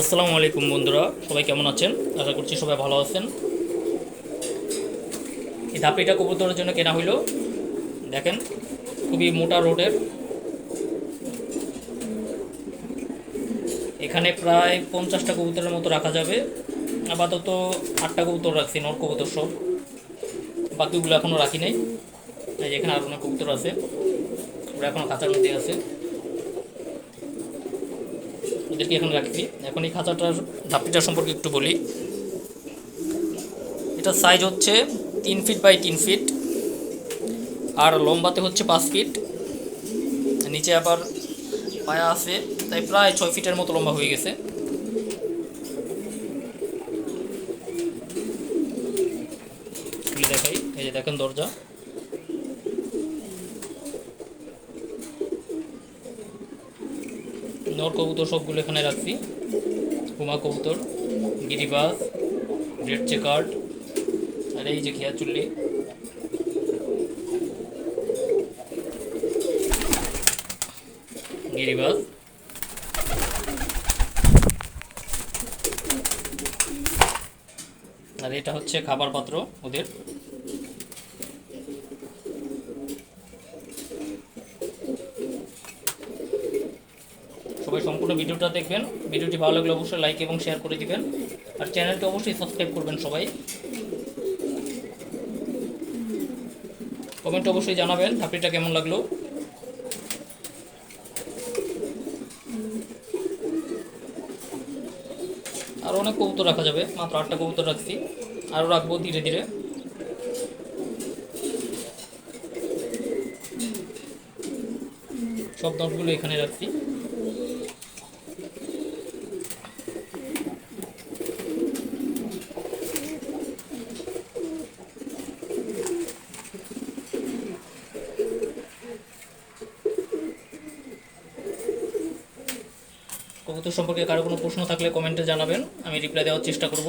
আসসালামু আলাইকুম বন্ধুরা, সবাই কেমন আছেন? আশা করছি সবাই ভালো আছেন। এই ধাপড়িটা কবুতরের জন্য কেনা হইল। দেখেন, খুবই মোটা রোডের। এখানে প্রায় পঞ্চাশটা কবুতরের মতো রাখা যাবে। আপাতত আটটা কবুতর রাখছি, নর কবুতর সব। বাকিগুলো এখনও রাখি নাই। এখানে আরও অনেক কবুতর আছে। ওরা এখনও খাঁচার মধ্যে আছে। ওদেরকে এখন রাখি এখন এই খাঁচাটার ধাপটিটার সম্পর্কে একটু বলি। এটা সাইজ হচ্ছে তিন ফিট বাই তিন ফিট আর লম্বাতে হচ্ছে পাঁচ ফিট নিচে আবার পায়া আছে, তাই প্রায় ছয় ফিটের মতো লম্বা হয়ে গেছে। দেখাই। এই যে দেখেন দরজা। নর কবুতর সবগুলো এখানে রাখছি। হুমা কবুতর, গিরিবাজ, রেড চেকার্ড, আর এই যে খেয়া চুল্লি। গিরিবাজ। আর এটা হচ্ছে খাবার পাত্র ওদের। সবাই সম্পূর্ণ ভিডিওটা দেখবেন। ভিডিওটি ভালো লাগলে অবশ্যই লাইক এবং শেয়ার করে দিবেন। আর চ্যানেলটি অবশ্যই সাবস্ক্রাইব করবেন সবাই। কমেন্ট অবশ্যই জানাবেন ধাপড়িটা কেমন লাগল? আরও অনেক কবুতর রাখা যাবে, মাত্র আটটা কবুতর রাখছি। আরও রাখব ধীরে ধীরে। সব দশগুলো এখানে রাখছি। কবুতর সম্পর্কে কারও কোনো প্রশ্ন থাকলে কমেন্টে জানাবেন। আমি রিপ্লাই দেওয়ার চেষ্টা করব।